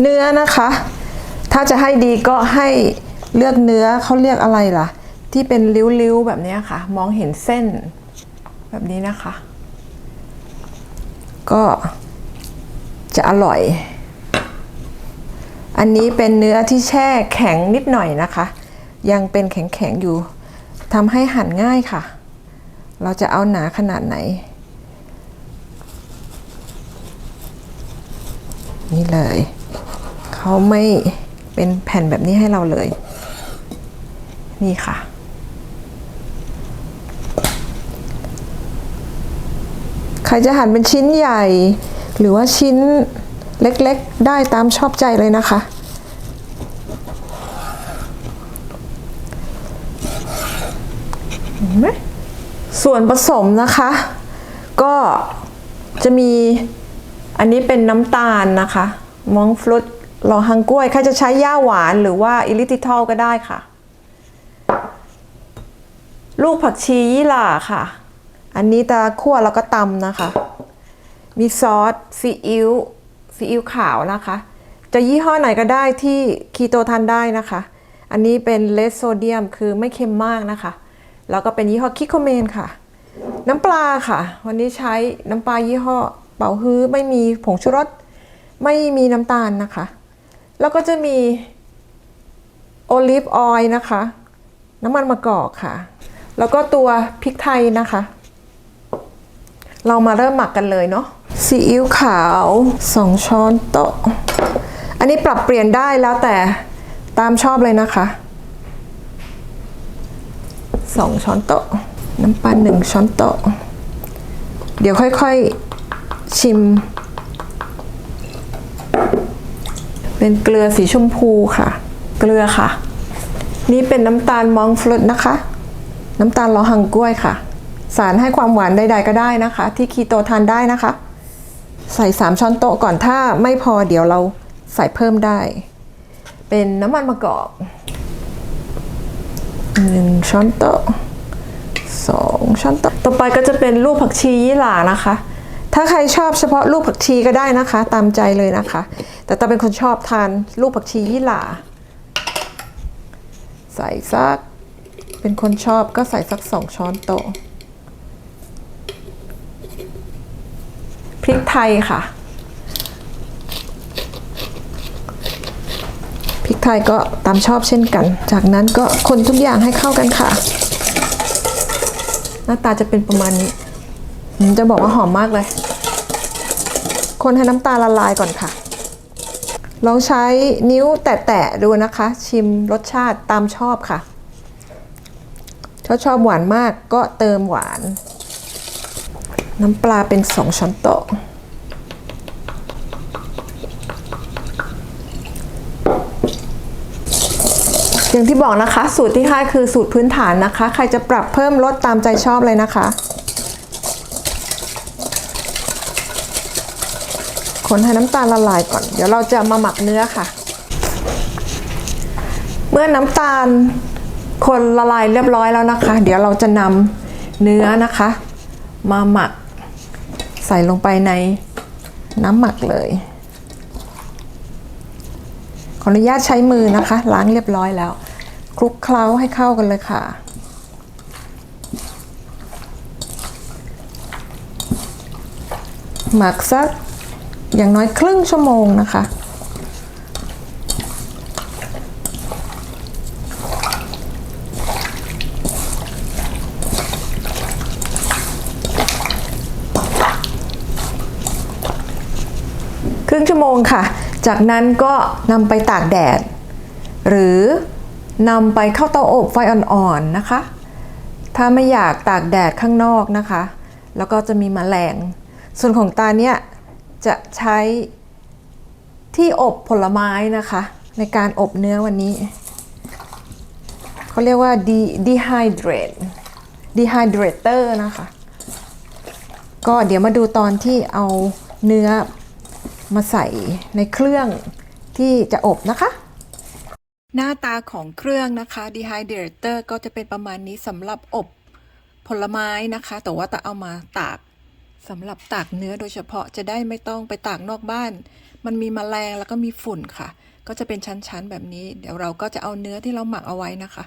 เนื้อนะคะ ถ้าจะให้ดีก็ให้เลือกเนื้อเขาเรียกอะไรล่ะ ที่เป็นริ้วๆแบบนี้ค่ะ มองเห็นเส้นแบบนี้นะคะ ก็จะอร่อย อันนี้เป็นเนื้อที่แช่แข็งนิดหน่อยนะคะ ยังเป็นแข็งๆอยู่ทำให้หั่นง่ายค่ะ เราจะเอาหนาขนาดไหน นี่เลย เขาไม่เป็นแผ่นแบบนี้ให้เราเลย นี่ค่ะ ใครจะหั่นเป็นชิ้นใหญ่ หรือว่าชิ้นเล็กๆ ได้ตามชอบใจเลยนะคะเห็นไหมส่วนผสมนะคะ ก็จะมีอันนี้เป็นน้ำตาลนะคะมองฟลุต รอฮังกล้วยใครจะใช้ย่าหวานหรือว่าอิลิทิทอลก็ได้ค่ะ ลูกผักชียี่หร่าค่ะ อันนี้ตาคั่วแล้วก็ตำนะคะ มีซอสซีอิ๊วซีอิ๊วขาวนะคะ จะยี่ห้อไหนก็ได้ที่คีโตทานได้นะคะ อันนี้เป็นเลสโซเดียมคือไม่เค็มมากนะคะ แล้วก็เป็นยี่ห้อคิโคเมนค่ะ น้ำปลาค่ะ วันนี้ใช้น้ำปลายี่ห้อเป่าฮื้อไม่มีผงชูรสไม่มีน้ำตาลนะคะ แล้วก็จะมีโอลิฟออยล์นะคะ น้ำมันมะกอกค่ะ แล้วก็ตัวพริกไทยนะคะ เรามาเริ่มหมักกันเลยเนาะซีอิ๊วขาว2ช้อนโต๊ะ อันนี้ปรับเปลี่ยนได้แล้วแต่ตามชอบเลยนะคะ2ช้อนโต๊ะ น้ำปลา1ช้อนโต๊ะ เดี๋ยวค่อยๆชิม เป็นเกลือสีชมพูค่ะ เกลือค่ะ นี่เป็นน้ำตาลมองฟลุตนะคะ น้ำตาลลอหังกล้วยค่ะ สารให้ความหวานใดๆก็ได้นะคะ ที่คีโตทานได้นะคะ ใส่ 3 ช้อนโต๊ะก่อนถ้าไม่พอเดี๋ยวเราใส่เพิ่มได้ เป็นน้ำมันมะกอกหนึ่งช้อนโต๊ะสองช้อนโต๊ะต่อไปก็จะเป็นลูกผักชียี่หร่านะคะ ถ้าใครชอบเฉพาะลูกผักชีก็ได้นะคะ ตามใจเลยนะคะ แต่ตาเป็นคนชอบทานลูกผักชียี่หร่า ใส่สัก เป็นคนชอบก็ใส่สักสองช้อนโต๊ะพริกไทยค่ะพริกไทยก็ตามชอบเช่นกัน จากนั้นก็คนทุกอย่างให้เข้ากันค่ะ หน้าตาจะเป็นประมาณนี้ จะบอกว่าหอมมากเลย คนให้น้ำตาลละลายก่อนค่ะ ลองใช้นิ้วแตะๆดูนะคะ ชิมรสชาติตามชอบค่ะ ถ้าชอบหวานมากก็เติมหวาน น้ำปลาเป็น2ช้อนโต๊ะอย่างที่บอกนะคะ สูตรที่ให้คือสูตรพื้นฐานนะคะ ใครจะปรับเพิ่มลดตามใจชอบเลยนะคะ คนให้น้ำตาลละลายก่อน เดี๋ยวเราจะมาหมักเนื้อค่ะ เมื่อน้ำตาลคนละลายเรียบร้อยแล้วนะคะ เดี๋ยวเราจะนำเนื้อนะคะ มาหมัก ใส่ลงไปในน้ำหมักเลย ขออนุญาตใช้มือนะคะ ล้างเรียบร้อยแล้ว คลุกเคล้าให้เข้ากันเลยค่ะหมักสัก อย่างน้อยครึ่งชั่วโมงนะคะ ครึ่งชั่วโมงค่ะ จากนั้นก็นำไปตากแดด หรือนำไปเข้าเตาอบไฟอ่อนๆนะคะ ถ้าไม่อยากตากแดดข้างนอกนะคะ แล้วก็จะมีแมลง ส่วนของตาเนี่ย จะใช้ที่อบผลไม้นะคะ ในการอบเนื้อวันนี้เขาเรียกว่า dehydrate dehydrator นะคะ ก็เดี๋ยวมาดูตอนที่เอาเนื้อมาใส่ในเครื่องที่จะอบนะคะ หน้าตาของเครื่องนะคะ dehydrator ก็จะเป็นประมาณนี้สำหรับอบผลไม้นะคะ แต่ว่าจะเอามาตาก สำหรับตากเนื้อโดยเฉพาะจะได้ไม่ต้องไปตากนอกบ้าน มันมีแมลงแล้วก็มีฝุ่นค่ะ ก็จะเป็นชั้นๆแบบนี้ เดี๋ยวเราก็จะเอาเนื้อที่เราหมักเอาไว้นะคะ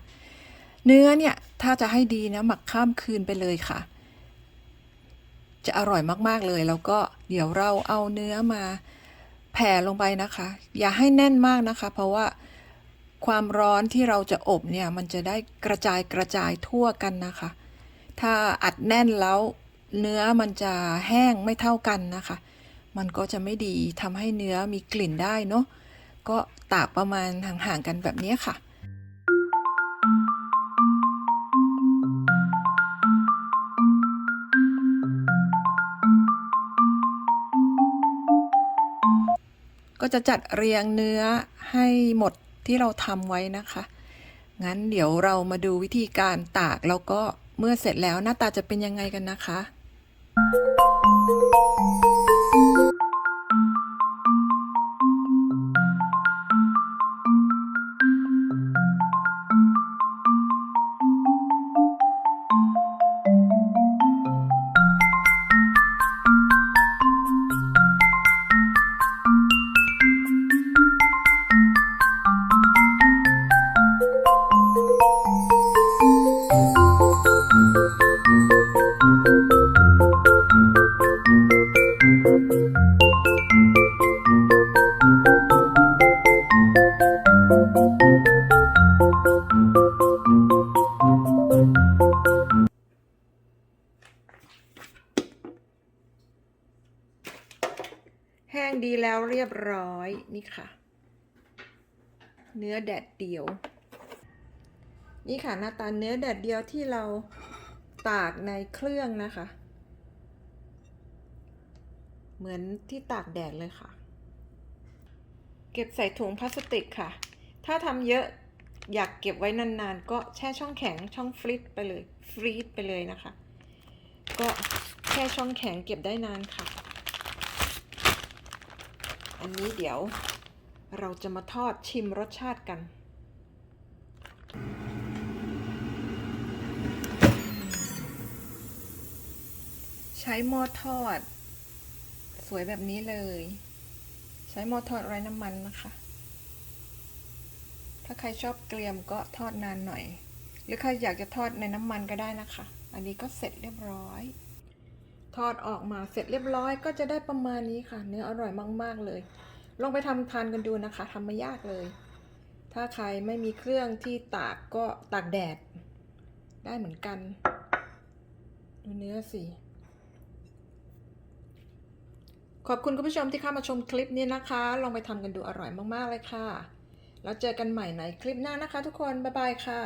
เนื้อเนี่ยถ้าจะให้ดีนะหมักข้ามคืนไปเลยค่ะ จะอร่อยมากๆเลย แล้วก็เดี๋ยวเราเอาเนื้อมาแผ่ลงไปนะคะ อย่าให้แน่นมากนะคะ เพราะว่าความร้อนที่เราจะอบเนี่ยมันจะได้กระจายกระจายทั่วกันนะคะ ถ้าอัดแน่นแล้ว เนื้อมันจะแห้งไม่เท่ากันนะคะ มันก็จะไม่ดีทำให้เนื้อมีกลิ่นได้เนาะก็ตากประมาณห่างๆกันแบบนี้ค่ะก็จะจัดเรียงเนื้อให้หมดที่เราทำไว้นะคะ งั้นเดี๋ยวเรามาดูวิธีการตากแล้วก็เมื่อเสร็จแล้วหน้าตาจะเป็นยังไงกันนะคะ แแล้วเรียบร้อยนี่ค่ะ เนื้อแดดเดียว นี่ค่ะหน้าตาเนื้อแดดเดียวที่เราตากในเครื่องนะคะ เหมือนที่ตากแดดเลยค่ะ เก็บใส่ถุงพลาสติกค่ะ ถ้าทำเยอะอยากเก็บไว้นานๆ ก็แช่ช่องแข็งช่องฟรีซไปเลย ฟรีซไปเลยนะคะ ก็แช่ช่องแข็งเก็บได้นานค่ะ อันนี้เดี๋ยวเราจะมาทอดชิมรสชาติกัน ใช้หม้อทอด สวยแบบนี้เลย ใช้หม้อทอดไร้น้ำมันนะคะ ถ้าใครชอบเกรียมก็ทอดนานหน่อย หรือใครอยากจะทอดในน้ำมันก็ได้นะคะ อันนี้ก็เสร็จเรียบร้อย ทอดออกมาเสร็จเรียบร้อยก็จะได้ประมาณนี้ค่ะ เนื้ออร่อยมาก ๆ เลย ลองไปทำทานกันดูนะคะทำไม่ยากเลย ถ้าใครไม่มีเครื่องที่ตากก็ตากแดด ได้เหมือนกัน ดูเนื้อสิขอบคุณคุณผู้ชมที่เข้ามาชมคลิปนี้นะคะ ลองไปทำกันดูอร่อยมาก ๆ เลยค่ะ แล้วเจอกันใหม่ในคลิปหน้านะคะ ทุกคน บ๊ายบายค่ะ